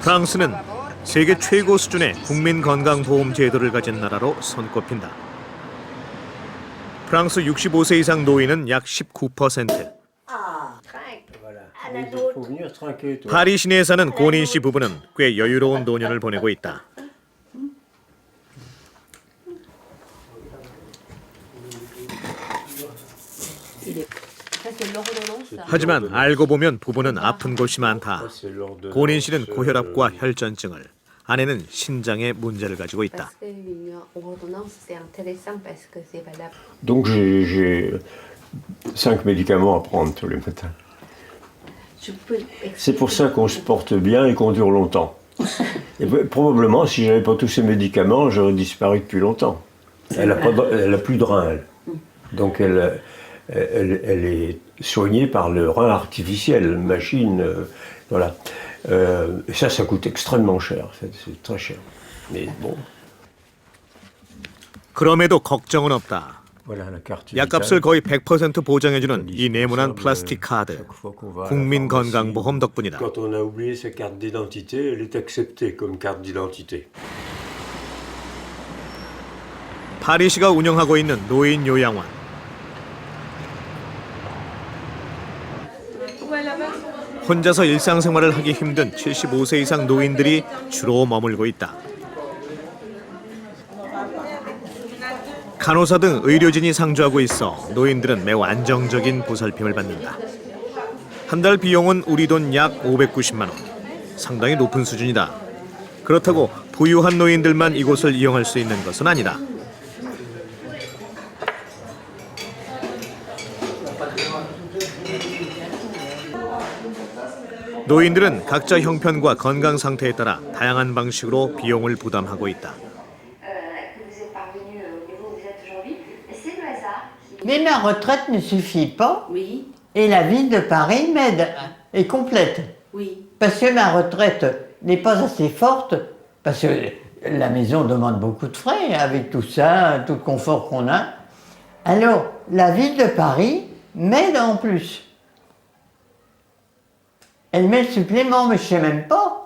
프랑스는 세계 최고 수준의 국민 건강 보험 제도를 가진 나라로 손꼽힌다. 프랑스 65세 이상 노인은 약 19%. Il faut venir trinquer, toi. 파리 시내에 사는 고닌 씨 부부는 꽤 여유로운 노년을 보내고 있다. Ça, c'est l'ordonnance. ça. 하지만 알고 보면 부부는 아픈 곳이 많다. C'est l'ordonnance, 고닌 씨는 euh, 고혈압과 혈전증을, 아내는 신장의 문제를 가지고 있다. Parce qu'une ordonnance, c'est intéressant parce que c'est valable. Donc j'ai- j'ai cinq médicaments à prendre tous les matins. Je peux C'est pour ça qu'on se porte bien et qu'on dure longtemps. Et p- probablement, si j'avais pas tous ces médicaments, j'aurais disparu depuis longtemps. Elle a, pas de- elle a plus de rein, elle. Donc elle, elle, elle est soignée par le rein artificiel, machine, euh, voilà. Euh, et ça, ça coûte extrêmement cher, c'est très cher. Mais bon, 그럼에도 걱정은 없다. voilà la carte. 약값을. 거의 100% 보장해주는 이 네모난 플라스틱 카드. 국민. 건강보험 덕분이다. 파리시가 운영하고 있는 노인 요양원. 혼자서 일상생활을 하기 힘든 75세 이상 노인들이 주로 머물고 있다. 간호사 등 의료진이 상주하고 있어 노인들은 매우 안정적인 보살핌을 받는다. 한 달 비용은 우리 돈 약 590만 원. 상당히 높은 수준이다. 그렇다고 부유한 노인들만 이곳을 이용할 수 있는 것은 아니다. 노인들은 각자 형편과 건강 상태에 따라 다양한 방식으로 비용을 부담하고 있다. euh, que vous êtes parvenu au niveau où vous êtes aujourd'hui. Mais c'est le hasard. qui- Mais ma retraite ne suffit pas Oui, et la ville de Paris m'aide et complète. oui. Parce que ma retraite n'est pas assez forte, parce que la maison demande beaucoup de frais avec tout ça, tout le confort qu'on a. Alors, la ville de Paris m'aide en plus. Elle met le supplément, mais je sais même pas.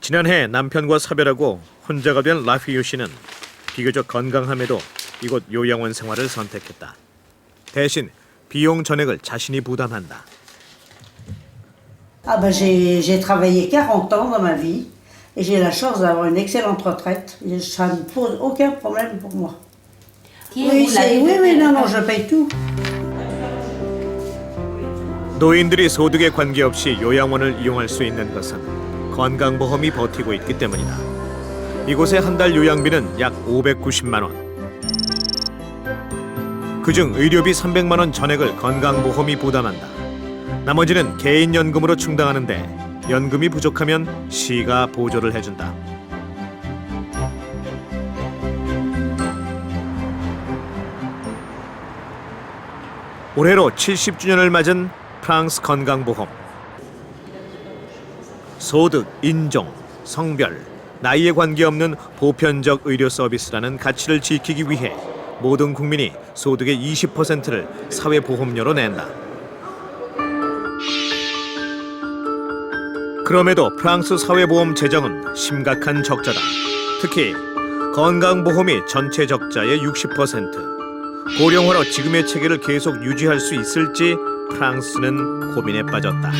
지난해 남편과 사별하고 혼자가 된 라피유 씨는 비교적 건강함에도 이곳 요양원 생활을 선택했다. 대신 비용 전액을 자신이 부담한다. Ah ben j'ai j'ai travaillé 40 ans dans ma vie et j'ai la chance d'avoir une excellente retraite. Et ça ne pose aucun problème pour moi. Qui est Oui, vous, c'est- la- oui, oui, non, non, je paye tout. 노인들이 소득에 관계없이 요양원을 이용할 수 있는 것은 건강보험이 버티고 있기 때문이다. 이곳의 한 달 요양비는 약 590만 원. 그중 의료비 300만 원 전액을 건강보험이 부담한다. 나머지는 개인 연금으로 충당하는데 연금이 부족하면 시가 보조를 해준다. 올해로 70주년을 맞은 프랑스 건강보험. 소득, 인종, 성별, 나이에 관계없는 보편적 의료 서비스라는 가치를 지키기 위해 모든 국민이 소득의 20%를 사회보험료로 낸다. 그럼에도 프랑스 사회보험 재정은 심각한 적자다. 특히 건강보험이 전체 적자의 60%. 고령화로 지금의 체계를 계속 유지할 수 있을지 프랑스는 고민에 빠졌다.